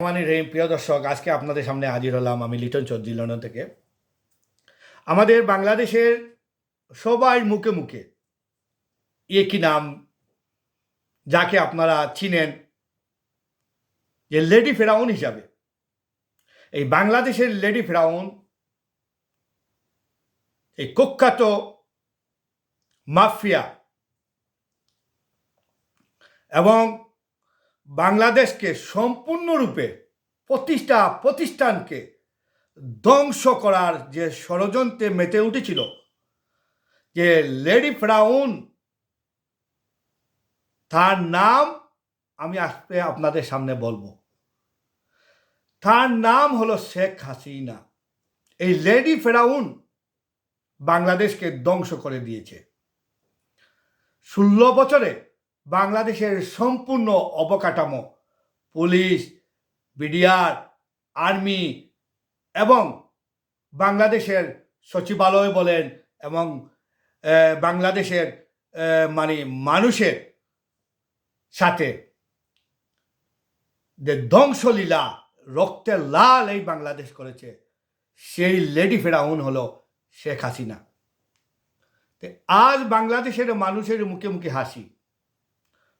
মানে প্রিয় দর্শক, আজকে আপনাদের সামনে হাজির হলাম আমি লিটন চৌধুরী লন্ডন থেকে। আমাদের বাংলাদেশের সবাই মুখে মুখে একই নাম, যাকে আপনারা চিনেন যে লেডি ফেরাউন হিসাবে। এই বাংলাদেশের লেডি ফেরাউন, এই কুখ্যাত মাফিয়া এবং বাংলাদেশকে সম্পূর্ণরূপে প্রতিষ্ঠা প্রতিষ্ঠানকে ধ্বংস করার যে ষড়যন্ত্রে মেতে উঠেছিল, যে লেডি ফ্রাউন, তার নাম আমি আজকে আপনাদের সামনে বলব। তার নাম হলো শেখ হাসিনা। এই লেডি ফেরাউন বাংলাদেশকে ধ্বংস করে দিয়েছে। ষোলো বছরে বাংলাদেশের সম্পূর্ণ অবকাঠামো, পুলিশ, বিডিআর, আর্মি এবং বাংলাদেশের সচিবালয় বলেন এবং বাংলাদেশের মানে মানুষের সাথে যে ধ্বংসলীলা রক্তে লাল এই বাংলাদেশ করেছে, সেই লেডি ফেরাউন হলো শেখ হাসিনা। আজ বাংলাদেশের মানুষের মুখে মুখে হাসি।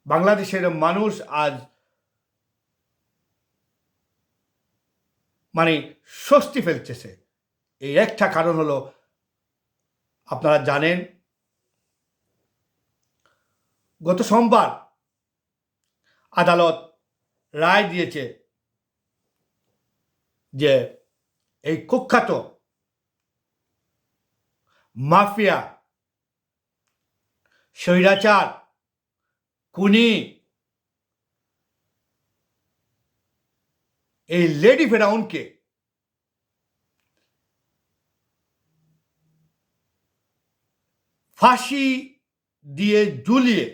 বাংলাদেশের মানুষ আজ মানে স্বস্তি ফেলতেছে। এই একটা কারণ হলো, আপনারা জানেন, গত সোমবার আদালত রায় দিয়েছে যে এই কুখ্যাত মাফিয়া স্বৈরাচার কুনি। এই লেডি ফেরাউনকে ফাঁসি দিয়ে ঝুলিয়ে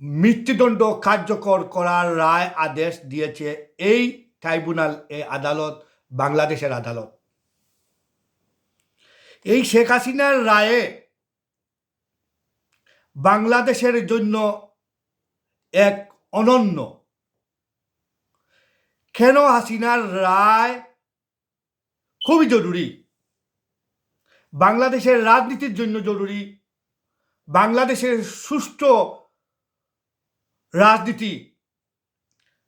মৃত্যুদণ্ড কার্যকর করার রায় আদেশ দিয়েছে এই ট্রাইব্যুনাল এই আদালত, বাংলাদেশের আদালত। এই শেখ হাসিনার রায়ে বাংলাদেশের জন্য এক অনন্য। কেন হাসিনার রায় খুবই জরুরি? বাংলাদেশের রাজনীতির জন্য জরুরি। বাংলাদেশের সুষ্ঠু রাজনীতি।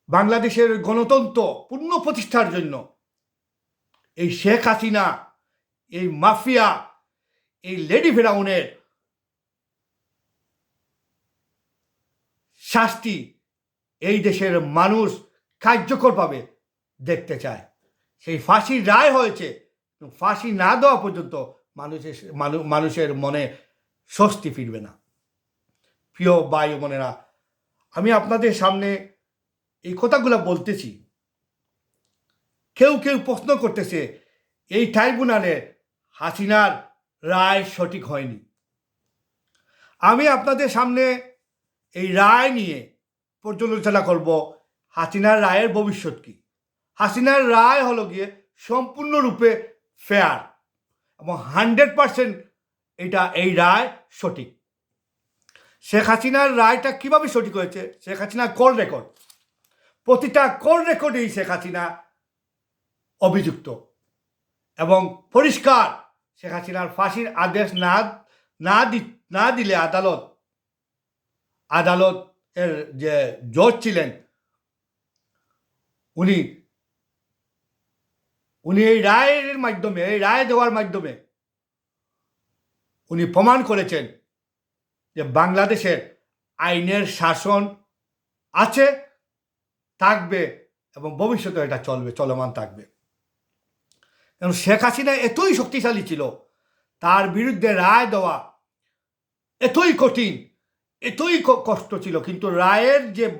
বাংলাদেশের গণতন্ত্র পূর্ণ প্রতিষ্ঠার জন্য। এই শেখ হাসিনা, এই মাফিয়া, এই লেডি ফেরাউনের শাস্তি এই দেশের মানুষ কার্যকরভাবে দেখতে চায়। সেই ফাঁসির রায় হয়েছে ফাঁসি না দেওয়া পর্যন্ত মানুষের, মানু- মানুষের মনে স্বস্তি ফিরবে না। প্রিয় বায়ু মনেরা আমি আপনাদের সামনে এই কথাগুলো বলতেছি। কেউ কেউ প্রশ্ন করতেছে, এই ট্রাইব্যুনালে হাসিনার রায় সঠিক হয়নি। আমি আপনাদের সামনে এই রায় নিয়ে পর্যালোচনা করব, হাসিনার রায়ের ভবিষ্যৎ কী? হাসিনার রায় হলো গিয়ে সম্পূর্ণরূপে ফেয়ার এবং হান্ড্রেড পারসেন্ট এটা এই রায় সঠিক। শেখ হাসিনার রায়টা কীভাবে সঠিক হয়েছে? শেখ হাসিনার কল রেকর্ড প্রতিটা কল রেকর্ডেই শেখ হাসিনা অভিযুক্ত এবং পরিষ্কার শেখ হাসিনার ফাঁসির আদেশ না না দি, না দিলে আদালত আদালত এর যে জজ ছিলেন, উনি উনি এই রায়ের মাধ্যমে, এই রায় দেওয়ার মাধ্যমে উনি প্রমাণ করেছেন যে বাংলাদেশের আইনের শাসন আছে, থাকবে এবং ভবিষ্যতে এটা চলবে, চলমান থাকবে। কারণ শেখ হাসিনা এতই শক্তিশালী ছিল, তার বিরুদ্ধে রায় দেওয়া এতই কঠিন এতই কষ্ট ছিল, কিন্তু রায়ের যে,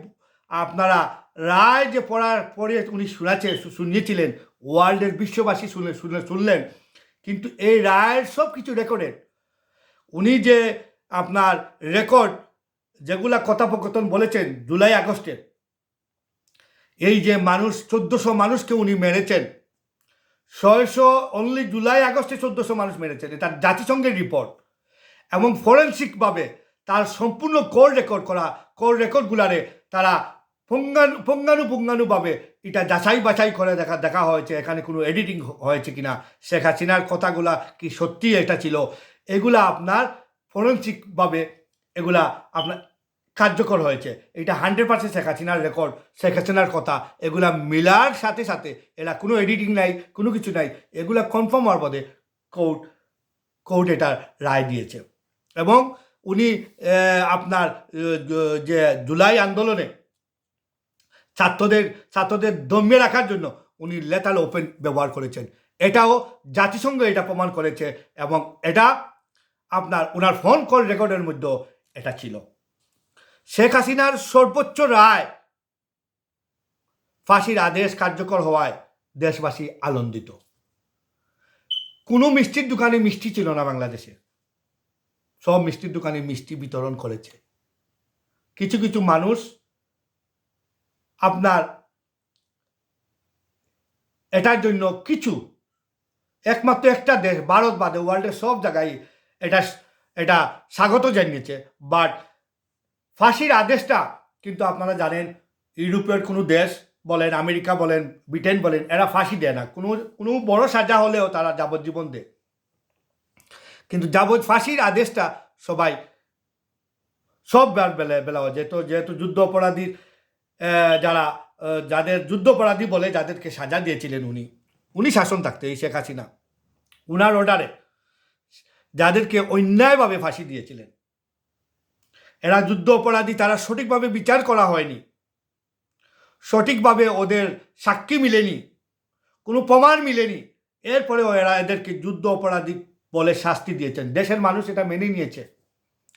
আপনারা রায় যে পড়ার পরে উনি শোনাচ্ছে শু- শুনিয়েছিলেন, ওয়ার্ল্ডের বিশ্ববাসী শুনে শুনে শুনলেন, কিন্তু এই রায়ের সব কিছু রেকর্ডেড উনি যে আপনার রেকর্ড যেগুলা কথোপকথন বলেছেন, জুলাই আগস্টের, এই যে মানুষ, চোদ্দশো মানুষকে উনি মেরেছেন, ছয়শো অনলি জুলাই আগস্টে চোদ্দশো মানুষ মেরেছেন, এটা জাতিসংঘের রিপোর্ট এবং ফরেন্সিকভাবে তার সম্পূর্ণ কোর রেকর্ড করা কোর রেকর্ডগুলারে তারা পুঙ্গানু পুঙ্গানুপুঙ্গানুভাবে এটা যাচাই বাছাই করে দেখা দেখা হয়েছে। এখানে কোনো এডিটিং হয়েছে কিনা? শেখ হাসিনার কথাগুলা কি সত্যি এটা ছিল? এগুলা আপনার ফরেন্সিকভাবে এগুলা আপনার কার্যকর হয়েছে। এটা হান্ড্রেড পার্সেন্ট শেখ হাসিনার রেকর্ড শেখ হাসিনার কথা। এগুলা মিলার সাথে সাথে এরা কোনো এডিটিং নাই, কোনো কিছু নাই। এগুলা কনফার্ম হওয়ার পরে কোর্ট কোর্ট এটার রায় দিয়েছে। এবং উনি আপনার যে জুলাই আন্দোলনে ছাত্রদের ছাত্রদের দমিয়ে রাখার জন্য উনি লেটাল ওপেন ব্যবহার করেছেন। এটাও জাতিসংঘ এটা প্রমাণ করেছে এবং এটা আপনার ওনার ফোন কল রেকর্ডের মধ্যে এটা ছিল। শেখ হাসিনার সর্বোচ্চ রায় ফাঁসির আদেশ কার্যকর হওয়ায় দেশবাসী আনন্দিত। কোনো মিষ্টির দোকানে মিষ্টি ছিল না বাংলাদেশে। সব মিষ্টির দোকানে মিষ্টি বিতরণ করেছে। কিছু কিছু মানুষ আপনার এটার জন্য কিছু, একমাত্র একটা দেশ, ভারত বাদে ওয়ার্ল্ডের সব জায়গায় এটা এটা স্বাগত জানিয়েছে। বাট ফাঁসির আদেশটা কিন্তু আপনারা জানেন, ইউরোপের কোনো দেশ বলেন, আমেরিকা বলেন, ব্রিটেন বলেন, এরা ফাঁসি দেয় না। কোনো কোনো বড় সাজা হলেও তারা যাবজ্জীবন দেয়। কিন্তু যাবত ফাঁসির আদেশটা সবাই সব বে- বেলা। যেহেতু যেহেতু যুদ্ধ অপরাধীর যারা যাদের যুদ্ধ অপরাধী বলে যাদেরকে সাজা দিয়েছিলেন উনি উনি শাসন থাকতে এই শেখ হাসিনা উনার অর্ডারে যাদেরকে অন্যায়ভাবে ফাঁসি দিয়েছিলেন, এরা যুদ্ধ অপরাধী তারা সঠিকভাবে বিচার করা হয়নি, সঠিকভাবে ওদের সাক্ষী মিলেনি, কোনো প্রমাণ মিলেনি, এরপরেও এরা এদেরকে যুদ্ধ অপরাধী বলে শাস্তি দিয়েছেন। দেশের মানুষ এটা মেনে নিয়েছে।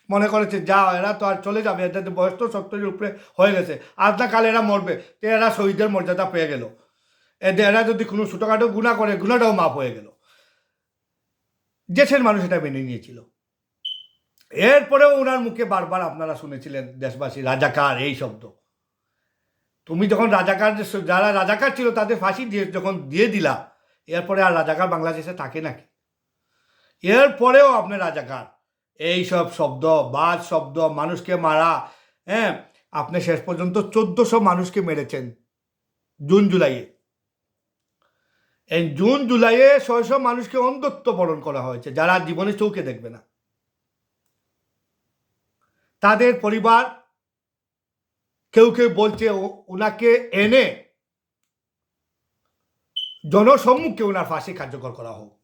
মনে করেছে, যা, এরা তো আর চলে যাবে, এদের বয়স তো সত্তরের উপরে হয়ে গেছে। আজ না কাল এরা মরবে। তো এরা শহীদের মর্যাদা পেয়ে গেল। এদের, এরা যদি কোনো ছোটোখাটো গুণা করে, গুণাটাও মাপ হয়ে গেল। দেশের মানুষ এটা মেনে নিয়েছিল। এরপরেও ওনার মুখে বারবার আপনারা শুনেছিলেন, দেশবাসী, রাজাকার, এই শব্দ। তুমি যখন রাজাকার, যারা রাজাকার ছিল তাদের ফাঁসি দিয়ে যখন দিয়ে দিলা, এরপরে আর রাজাকার বাংলাদেশে থাকে নাকি? এরপরেও আপনি রাজাকার। এই সব শব্দ, বাজ শব্দ, মানুষকে মারা হ্যাঁ? আপনি শেষ পর্যন্ত চোদ্দশো মানুষকে মেরেছেন জুন জুলাইয়ে। এই জুন জুলাইয়ে ছয়শো মানুষকে অন্ধত্ব বরণ করা হয়েছে, যারা জীবনে চৌকে দেখবে না। তাদের পরিবার কেউ কেউ বলছে ওনাকে এনে জনসম্মুখে ওনার ফাঁসি কার্যকর করা হোক।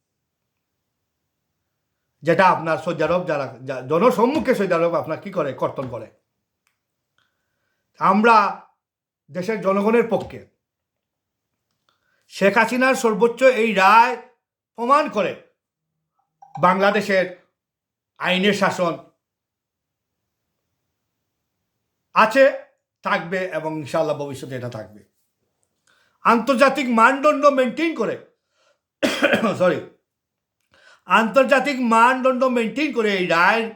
যেটা আপনার সৌদি যারা জনসম্মুখে সৌদি আপনার কি করে? কর্তন করে। আমরা দেশের জনগণের পক্ষে শেখ হাসিনার সর্বোচ্চ এই রায় প্রমাণ করে বাংলাদেশের আইনের শাসন আছে, থাকবে এবং ইনশাল্লাহ ভবিষ্যতে এটা থাকবে। আন্তর্জাতিক মানদণ্ড মেনটেন করে সরি আন্তর্জাতিক মানদণ্ড মেনটেন করে এই রায়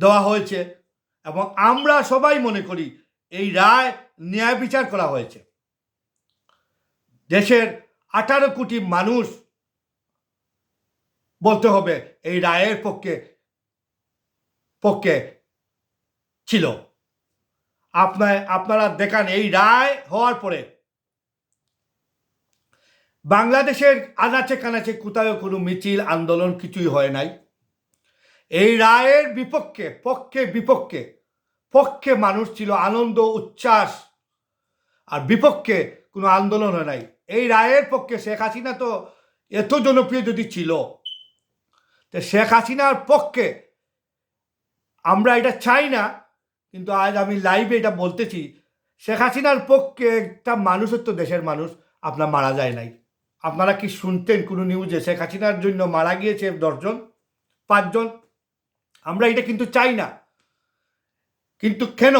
দেওয়া হয়েছে এবং আমরা সবাই মনে করি এই রায় ন্যায় বিচার করা হয়েছে। দেশের আঠারো কোটি মানুষ বলতে হবে এই রায়ের পক্ষে পক্ষে ছিল। আপনার, আপনারা দেখান এই রায় হওয়ার পরে বাংলাদেশের আনাচে কানাচে কোথাও কোনো মিছিল, আন্দোলন কিছুই হয় নাই। এই রায়ের বিপক্ষে, পক্ষে বিপক্ষে, পক্ষে মানুষ ছিল আনন্দ, উচ্ছ্বাস, আর বিপক্ষে কোনো আন্দোলন হয় নাই। এই রায়ের পক্ষে শেখ হাসিনা তো এত জনপ্রিয় যদি ছিল, তো শেখ হাসিনার পক্ষে আমরা এটা চাই না, কিন্তু আজ আমি লাইভে এটা বলতেছি, শেখ হাসিনার পক্ষে একটা মানুষের তো দেশের মানুষ, আপনার মারা যায় নাই। আপনারা কি শুনতেন কোনো নিউজে শেখ হাসিনার জন্য মারা গিয়েছে দশজন, পাঁচজন? আমরা এটা কিন্তু চাই না। কিন্তু কেন?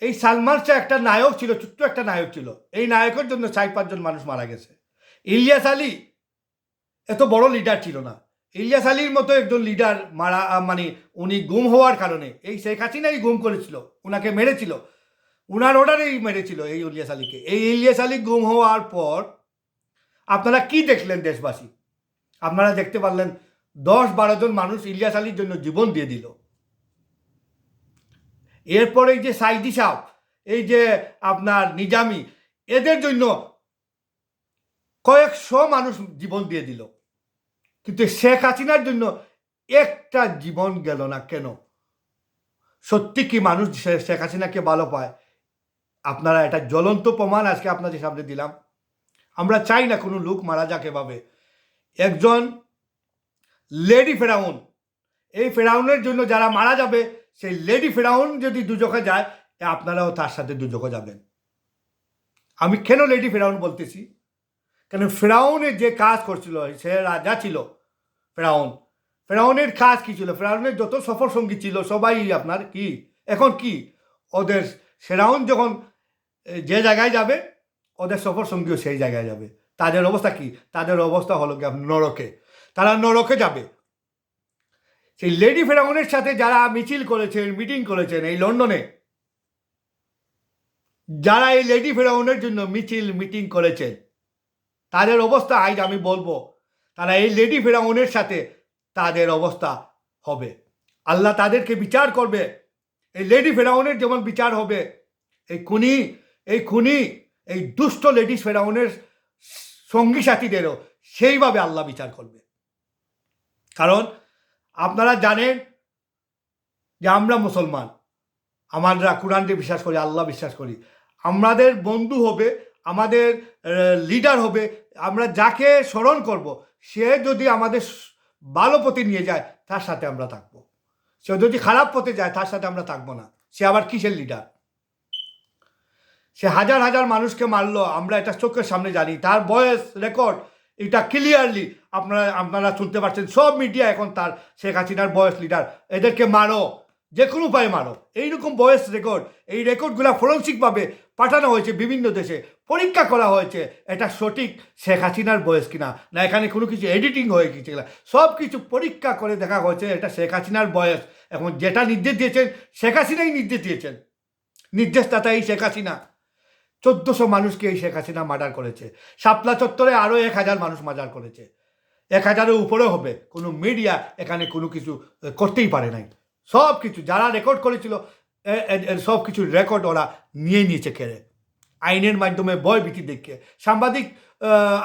এই সালমান শাহ একটা নায়ক ছিল, ছোট্ট একটা নায়ক ছিল। এই নায়কের জন্য চার পাঁচজন মানুষ মারা গেছে। ইলিয়াস আলী এত বড় লিডার ছিল না। ইলিয়াস আলীর মতো একজন লিডার মারা মানে উনি গুম হওয়ার কারণে এই শেখ হাসিনাই গুম করেছিল ওনাকে মেরেছিল। উনার অর্ডারেই মেরেছিল এই ইলিয়াস আলীকে। এই ইলিয়াস আলী গুম হওয়ার পর আপনারা কি দেখলেন দেশবাসী? আপনারা দেখতে পারলেন দশ বারো জন মানুষ ইলিয়াস আলীর জন্য জীবন দিয়ে দিল। এরপরে যে সাইদি সাহ এই যে আপনার নিজামি, এদের জন্য কয়েকশো মানুষ জীবন দিয়ে দিল। কিন্তু শেখ হাসিনার জন্য একটা জীবন গেল না কেন? সত্যি কি মানুষ শেখ হাসিনাকে ভালো পায়? আপনারা এটা জ্বলন্ত প্রমাণ আজকে আপনাদের সামনে দিলাম। আমরা চাই না কোনো লোক মারা যাক এভাবে। একজন লেডি ফেরাউন, এই ফেরাউনের জন্য যারা মারা যাবে, সেই লেডি ফেরাউন যদি দুজকে যায় আপনারাও তার সাথে দুজকে যাবেন। আমি কেন লেডি ফেরাউন বলতেছি? কেন ফেরাউনের যে কাজ করছিল, সে রাজা ছিল ফেরাউন। ফেরাউনের কাজ কি ছিল? ফেরাউনের যত সফর সঙ্গী ছিল, সবাই আপনার কি? এখন কি? ওদের ফেরাউন যখন যে জায়গায় যাবে ওদের সফর সঙ্গীও সেই জায়গায় যাবে। তাদের অবস্থা কি? তাদের অবস্থা হলো আপনার নরকে। তারা নরকে যাবে। সেই লেডি ফেরাউনের সাথে যারা মিছিল করেছেন, মিটিং করেছেন এই লন্ডনে, যারা এই লেডি ফেরাউনের জন্য মিছিল, মিটিং করেছেন, তাদের অবস্থা আজ আমি বলব, তারা এই লেডি ফেরাউনের সাথে তাদের অবস্থা হবে। আল্লাহ তাদেরকে বিচার করবে। এই লেডি ফেরাউনের যেমন বিচার হবে, এই খুনি এই খুনি এই দুষ্ট লেডিস ফেরাউনের সঙ্গী সাথীদেরও সেইভাবে আল্লাহ বিচার করবে। কারণ আপনারা জানেন যে আমরা মুসলমান। আমরা কোরআনকে বিশ্বাস করি, আল্লাহ বিশ্বাস করি। আমাদের বন্ধু হবে, আমাদের লিডার হবে, আমরা যাকে স্মরণ করব, সে যদি আমাদের ভালো পথে নিয়ে যায়, তার সাথে আমরা থাকব। সে যদি খারাপ পথে যায়, তার সাথে আমরা থাকব না। সে আবার কিসের লিডার সে হাজার হাজার মানুষকে মারলো, আমরা এটা চোখের সামনে জানি। তার বয়স রেকর্ড, এটা ক্লিয়ারলি আপনারা আপনারা শুনতে পাচ্ছেন। সব মিডিয়া এখন তার, শেখ হাসিনার বয়স লিডার এদেরকে মারো, যে কোনো উপায়ে মারো। এইরকম বয়স রেকর্ড এই রেকর্ডগুলো ফরেন্সিকভাবে পাঠানো হয়েছে বিভিন্ন দেশে। পরীক্ষা করা হয়েছে, এটা সঠিক শেখ হাসিনার বয়স কিনা, না এখানে কোনো কিছু এডিটিং হয়ে গেছে কিনা। সব কিছু পরীক্ষা করে দেখা হয়েছে, এটা শেখ হাসিনার বয়স। এখন যেটা নির্দেশ দিয়েছেন, শেখ হাসিনাই নির্দেশ দিয়েছেন। নির্দেশদাতা এই শেখ হাসিনা। চোদ্দশো মানুষকে এই শেখ হাসিনা মার্ডার করেছে। শাপলা চত্বরে আরও এক হাজার মানুষ মার্ডার করেছে। এক হাজারের উপরেও হবে। কোনো মিডিয়া এখানে কোনো কিছু করতেই পারে নাই। সব কিছু যারা রেকর্ড করেছিল সব কিছু রেকর্ড ওরা নিয়ে নিয়েছে কেড়ে আইনের মাধ্যমে বয় ভীতি দেখিয়ে। সাংবাদিক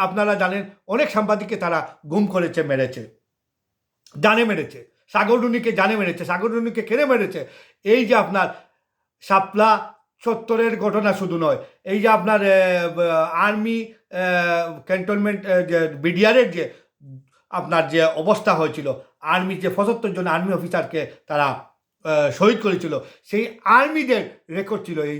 আপনারা জানেন, অনেক সাংবাদিককে তারা গুম করেছে, মেরেছে। জানে মেরেছে। সাগররুনিকে জানে মেরেছে। সাগররুনিকে কেড়ে মেরেছে। এই যে আপনার শাপলা চত্বরের ঘটনা শুধু নয়, এই যে আপনার আর্মি ক্যান্টনমেন্ট বিডিআরের যে, আপনার যে অবস্থা হয়েছিল, আর্মির যে পঁচাত্তর জন আর্মি অফিসারকে তারা শহীদ করেছিল, সেই আর্মিদের রেকর্ড ছিল, এই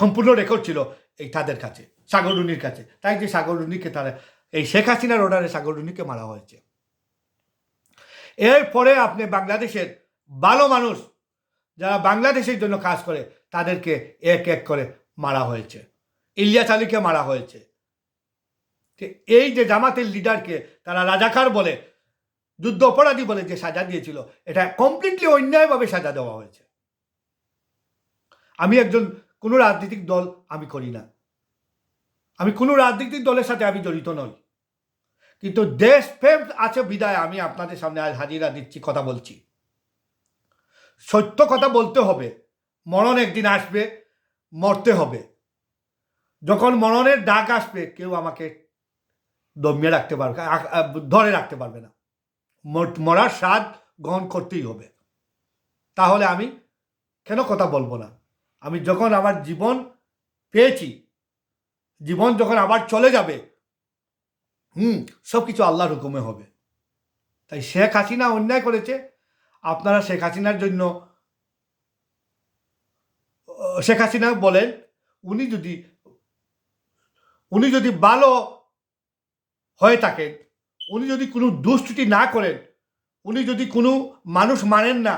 সম্পূর্ণ রেকর্ড ছিল এই তাদের কাছে সাগররুনির কাছে। তাই যে সাগররুনিকে তারা, এই শেখ হাসিনার অর্ডারে সাগররুনিকে মারা হয়েছে। এরপরে আপনি বাংলাদেশের ভালো মানুষ, যারা বাংলাদেশের জন্য কাজ করে তাদেরকে এক এক করে মারা হয়েছে। ইলিয়াস আলীকে মারা হয়েছে। এই যে জামাতের লিডারকে তারা রাজাকার বলে যুদ্ধ অপরাধী বলে যে সাজা দিয়েছিল, এটা কমপ্লিটলি অন্যায়ভাবে সাজা দেওয়া হয়েছে। আমি একজন, কোনো রাজনৈতিক দল আমি করি না। আমি কোনো রাজনৈতিক দলের সাথে আমি জড়িত নই। কিন্তু দেশ দেশপ্রেম আছে বিদায়, আমি আপনাদের সামনে আজ হাজিরা দিচ্ছি, কথা বলছি। সত্য কথা বলতে হবে। মরণ একদিন আসবে, মরতে হবে। যখন মরণের ডাক আসবে, কেউ আমাকে দমিয়ে রাখতে পারবে ধরে রাখতে পারবে না। মর- মরার স্বাদ গ্রহণ করতেই হবে। তাহলে আমি কেন কথা বলব না? আমি যখন আমার জীবন পেয়েছি, জীবন যখন আবার চলে যাবে, হুম সব কিছু আল্লাহর হুকুমে হবে। তাই শেখ হাসিনা অন্যায় করেছে। আপনারা শেখ হাসিনার জন্য শেখ হাসিনা বলেন, উনি যদি উনি যদি ভালো হয়ে থাকেন, উনি যদি কোনো দুষ্টুটি না করেন, উনি যদি কোনো মানুষ মানেন না,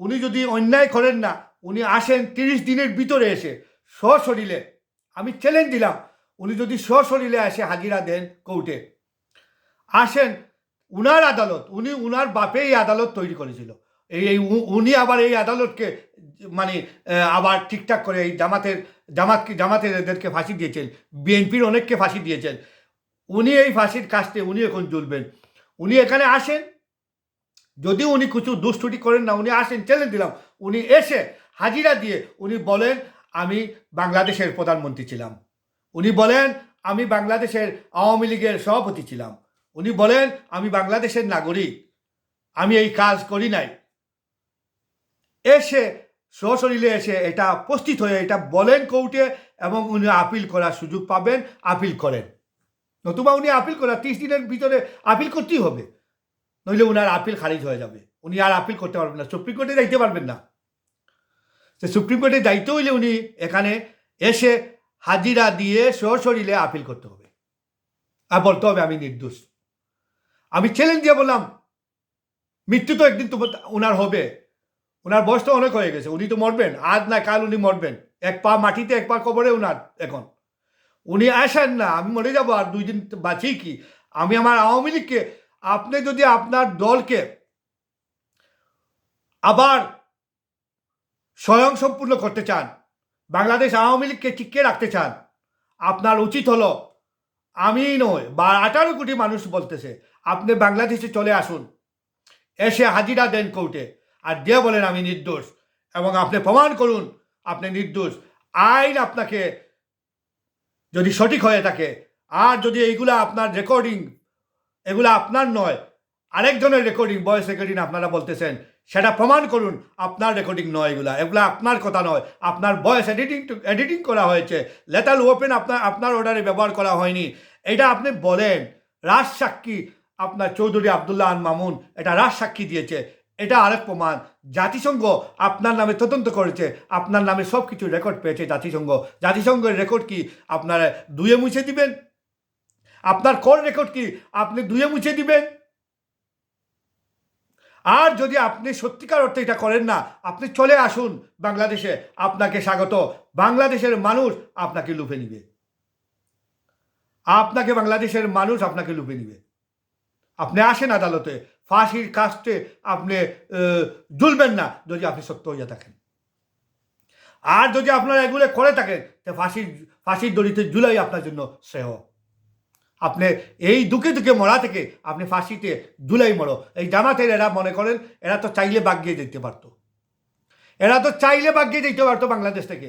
উনি যদি অন্যায় করেন না, উনি আসেন তিরিশ দিনের ভিতরে এসে সশরীরে, আমি চ্যালেঞ্জ দিলাম, উনি যদি সশরীরে এসে হাজিরা দেন কোর্টে, আসেন উনার আদালত, উনি উনার বাপে এই আদালত তৈরি করেছিল। এই, উনি আবার এই আদালতকে মানে আবার ঠিকঠাক করে এই জামাতের, জামাত জামাতের এদেরকে ফাঁসি দিয়েছেন, বিএনপির অনেককে ফাঁসি দিয়েছেন। উনি এই ফাঁসির কাজতে উনি এখন জ্বলবেন। উনি এখানে আসেন, যদি উনি কিছু দুষ্টুটি করেন না, উনি আসেন চ্যালেঞ্জ দিলাম। উনি এসে হাজিরা দিয়ে উনি বলেন, আমি বাংলাদেশের প্রধানমন্ত্রী ছিলাম। উনি বলেন, আমি বাংলাদেশের আওয়ামী লীগের সভাপতি ছিলাম। উনি বলেন, আমি বাংলাদেশের নাগরিক। আমি এই কাজ করি নাই। এসে সশরীরে এসে এটা উপস্থিত হয়ে এটা বলেন কোর্টে এবং উনি আপিল করার সুযোগ পাবেন, আপিল করেন। নতুবা উনি আপিল করার ত্রিশ দিনের ভিতরে আপিল করতেই হবে। নইলে উনার আপিল খারিজ হয়ে যাবে। উনি আর আপিল করতে পারবেন না। সুপ্রিম কোর্টে যাইতে পারবেন না। তো সুপ্রিম কোর্টে যাইতে হইলে উনি এখানে এসে হাজিরা দিয়ে সশরীরে আপিল করতে হবে। আর বলতে হবে, আমি নির্দোষ। আমি চ্যালেঞ্জ দিয়ে বললাম, মৃত্যু তো একদিন তো ওনার হবে। ওনার বয়স তো অনেক হয়ে গেছে, উনি তো মরবেন, আজ না কাল উনি মরবেন। এক পা মাটিতে, এক পা কবরে ওনার এখন। উনি আসেন না, আমি মরে যাব, আর দুই দিন বাঁচি কি? আমি আমার আওয়ামী লীগকে, আপনি যদি আপনার দলকে আবার স্বয়ং সম্পূর্ণ করতে চান, বাংলাদেশ আওয়ামী লীগকে টিকে রাখতে চান, আপনার উচিত হলো, আমি নয়, বা আঠারো কোটি মানুষ বলতেছে, আপনি বাংলাদেশে চলে আসুন, এসে হাজিরা দেন কোর্টে। আর দিয়ে বলেন আমি নির্দোষ, এবং আপনি প্রমাণ করুন আপনি নির্দোষ। আইন আপনাকে যদি সঠিক হয়ে থাকে, আর যদি এইগুলা আপনার রেকর্ডিং এগুলো আপনার নয়, আরেকজনের রেকর্ডিং ভয়েস রেকর্ডিং আপনারা বলতেছেন, সেটা প্রমাণ করুন আপনার রেকর্ডিং নয় এগুলা। এগুলো আপনার কথা নয়, আপনার ভয়েস এডিটিং এডিটিং করা হয়েছে। লেটাল ওপেন আপনার আপনার অর্ডারে ব্যবহার করা হয়নি। এটা আপনি বলেন রাজ সাক্ষী আপনার চৌধুরী আবদুল্লাহ আন মামুন, এটা রাজ সাক্ষী দিয়েছে। এটা আরেক প্রমাণ। জাতিসংঘ আপনার নামে তদন্ত করেছে, আপনার নামে সব কিছু রেকর্ড পেয়েছে জাতিসংঘ। জাতিসংঘের রেকর্ড কি? আপনারা দুয়ে মুছে দিবেন? আপনার কর রেকর্ড কি? আপনি দুয়ে মুছে দিবেন? আর যদি আপনি সত্যিকার অর্থে এটা করেন না, আপনি চলে আসুন বাংলাদেশে। আপনাকে স্বাগত। বাংলাদেশের মানুষ আপনাকে লুফে নিবে। আপনাকে বাংলাদেশের মানুষ আপনাকে লুফে নিবে। আপনি আসেন আদালতে। ফাঁসির কাস্টে আপনি ঝুলবেন না যদি আপনি সত্য হইয়া থাকেন। আর যদি আপনারা এগুলো করে থাকেন, তো ফাঁসির ফাঁসির দড়িতে জুলাই আপনার জন্য শ্রেয়। আপনি এই দুঃখে দুঃখে মরা থেকে আপনি ফাঁসিতে জুলাই মরো। এই জামাতের এরা মনে করেন, এরা তো চাইলে বাগিয়ে যেতে পারতো। এরা তো চাইলে বাগিয়ে যেতে পারতো বাংলাদেশ থেকে।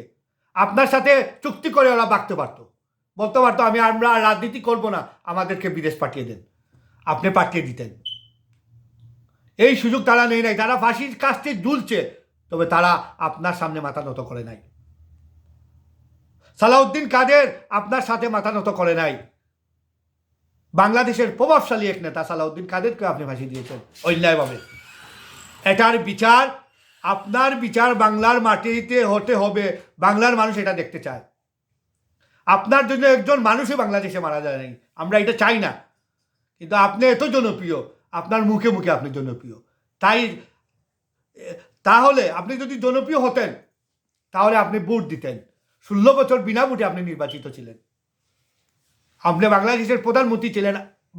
আপনার সাথে চুক্তি করে ওরা বাগতে পারতো। বলতে পারতো, আমি আমরা রাজনীতি করব না, আমাদেরকে বিদেশ পাঠিয়ে দেন। আপনি পাঠিয়ে দিতেন। এই সুযোগ তারা নেই নাই। তারা ফাঁসির কাজটি ঝুলছে তবে তারা আপনার সামনে মাথা নত করে নাই। সালাউদ্দিন কাদের আপনার সাথে মাথা নত করে নাই? বাংলাদেশের প্রভাবশালী এক নেতা সালাউদ্দিন কাদেরকে আপনি ফাঁসি দিয়েছেন, অন্যায়ভাবে। এটার বিচার, আপনার বিচার বাংলার মাটিতে হতে হবে। বাংলার মানুষ এটা দেখতে চায়। আপনার জন্য একজন মানুষই বাংলাদেশে মারা যায় নাই। আমরা এটা চাই না। কিন্তু আপনি এত জনপ্রিয় আপনার মুখে মুখে আপনি জনপ্রিয়। তাই তাহলে আপনি যদি জনপ্রিয় হতেন, তাহলে আপনি ভোট দিতেন। ষোলো বছর বিনা ভোটে আপনি নির্বাচিত ছিলেন। আপনি বাংলাদেশের প্রধানমন্ত্রী ছিলেন।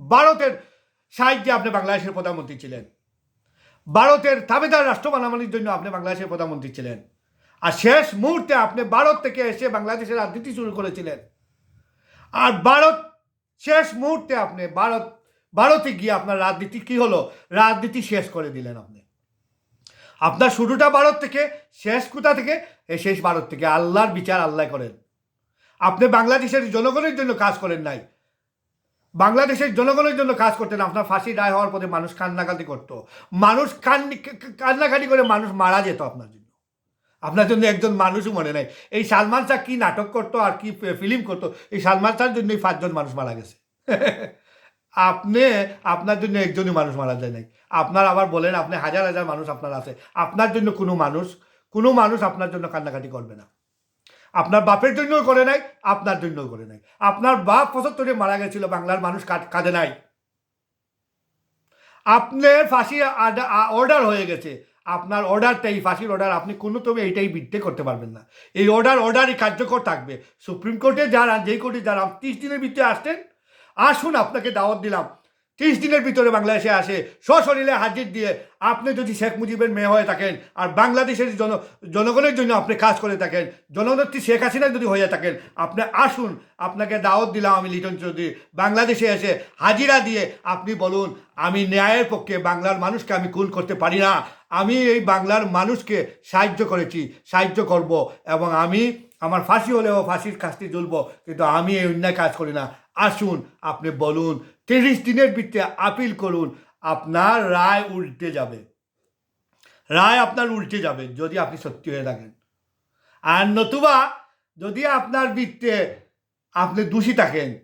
ভারতের সাহায্যে আপনি বাংলাদেশের প্রধানমন্ত্রী ছিলেন। ভারতের তাবেদার রাষ্ট্র বানানোর জন্য আপনি বাংলাদেশের প্রধানমন্ত্রী ছিলেন। আর শেষ মুহূর্তে আপনি ভারত থেকে এসে বাংলাদেশের রাজনীতি শুরু করেছিলেন। আর ভারত, শেষ মুহূর্তে আপনি ভারত ভারতে গিয়ে আপনার রাজনীতি কি হলো? রাজনীতি শেষ করে দিলেন আপনি। আপনার শুরুটা ভারত থেকে, শেষ কোথা থেকে? এ শেষ ভারত থেকে। আল্লাহর বিচার আল্লাহ করেন। আপনি বাংলাদেশের জনগণের জন্য কাজ করেন নাই। বাংলাদেশের জনগণের জন্য কাজ করতেন। আপনার ফাঁসি রায় হওয়ার পরে মানুষ কান্নাকাটি করতো। মানুষ কান্নি কান্নাকাটি করে মানুষ মারা যেত আপনার জন্য। আপনার জন্য একজন মানুষও মনে নাই। এই সালমান শাহ কী নাটক করতো আর কি ফিল্ম করতো? এই সালমান শাহর জন্যই পাঁচজন মানুষ মারা গেছে। আপনি আপনার জন্য একজনই মানুষ মারা যায় নাই। আপনার আবার বলেন, আপনি হাজার হাজার মানুষ আপনার আছে। আপনার জন্য কোনো মানুষ কোনো মানুষ আপনার জন্য কান্নাকাটি করবে না। আপনার বাপের জন্যও করে নাই, আপনার জন্যও করে নাই। আপনার বাপ পঁচাত্তরে মারা গেছিল, বাংলার মানুষ কাঁদে নাই। আপনার ফাঁসি অর্ডার হয়ে গেছে। আপনার অর্ডারটাই ফাঁসির অর্ডার আপনি কোনো তবে এইটাই বিদ্যে করতে পারবেন না। এই অর্ডার অর্ডারই কার্যকর থাকবে। সুপ্রিম কোর্টে যারা, যেই কোর্টে যারা তিরিশ দিনের ভিতরে আসতেন আসুন, আপনাকে দাওয়াত দিলাম। ত্রিশ দিনের ভিতরে বাংলাদেশে আসে, সশরীরে হাজির দিয়ে আপনি যদি শেখ মুজিবের মেয়ে হয়ে থাকেন আর বাংলাদেশের জন, জনগণের জন্য আপনি কাজ করে থাকেন, জননেত্রী শেখ হাসিনা যদি হয়ে থাকেন, আপনি আসুন, আপনাকে দাওয়াত দিলাম আমি লিটন চৌধুরী। বাংলাদেশে এসে হাজিরা দিয়ে আপনি বলুন, আমি ন্যায়ের পক্ষে বাংলার মানুষকে আমি কুল করতে পারি না। আমি এই বাংলার মানুষকে সাহায্য করেছি, সাহায্য করব এবং আমি আমার ফাঁসি হলেও ফাঁসির কাজটি জ্বলবো কিন্তু আমি এই অন্যায় কাজ করি না। আসুন, আপনি বলুন, তিরিশ দিনের ভিত্তিতে আপিল করুন, আপনার রায় উল্টে যাবে। রায় আপনার উল্টে যাবে, যদি আপনি সত্যি হয়ে থাকেন। আর নতুবা, যদি আপনার বৃত্তে আপনি দোষী থাকেন,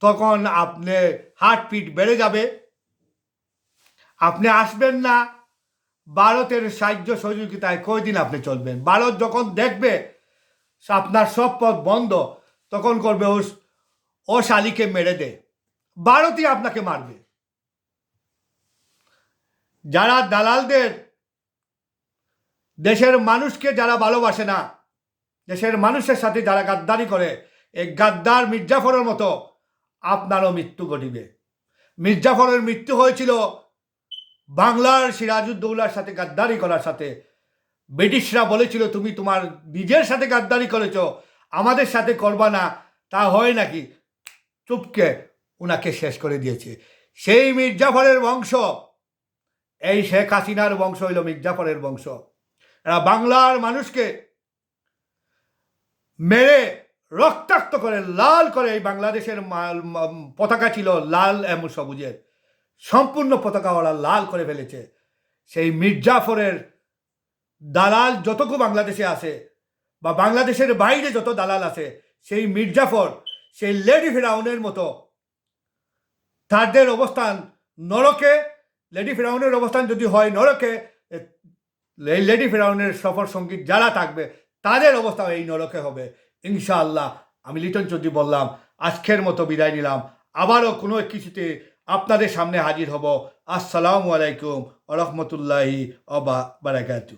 তখন আপনি হার্ট হার্টপিট বেড়ে যাবে। আপনি আসবেন না। ভারতের সাহায্য সহযোগিতায় কয়দিন আপনি চলবেন? ভারত যখন দেখবে আপনার সব পথ বন্ধ, তখন করবে ও ও শালিকে মেরে দে। ভারতই আপনাকে মারবে। যারা দালালদের, দেশের মানুষকে যারা ভালোবাসে না, দেশের মানুষের সাথে যারা গাদ্দারি করে, এই গাদ্দার মির্জাফরের মতো আপনারও মৃত্যু ঘটিবে। মির্জাফরের মৃত্যু হয়েছিল বাংলার সিরাজউদ্দৌলার সাথে গাদ্দারি করার সাথে। ব্রিটিশরা বলেছিল, তুমি তোমার নিজের সাথে গাদ্দারি করেছ, আমাদের সাথে করবা না। তা হয় নাকি? চুপকে ওনাকে শেষ করে দিয়েছে। সেই মির্জাফরের বংশ, এই শেখ হাসিনার বংশ হইল মির্জাফরের বংশ। এরা বাংলার মানুষকে মেরে রক্তাক্ত করে, লাল করে এই বাংলাদেশের পতাকা ছিল লাল এবং সবুজের। সম্পূর্ণ পতাকা ওরা লাল করে ফেলেছে। সেই মির্জাফরের দালাল যতটুকু বাংলাদেশে আছে, বা বাংলাদেশের বাইরে যত দালাল আছে, সেই মির্জাফর, সেই লেডি ফেরাউনের মতো, তাদের অবস্থান নরকে, লেডি ফেরাউনের অবস্থান যদি হয় নরকে লেডি ফেরাউনের সফর সংগীত যারা থাকবে, তাদের অবস্থা এই নরকে হবে। ইনশাআল্লাহ, আমি লিটন চৌধুরী বললাম, আজকের মতো বিদায় নিলাম। আবারও কোনো কিছুতে আপনাদের সামনে হাজির হব। আসসালামু আলাইকুম রহমতুল্লাহি অবা বারাকাতু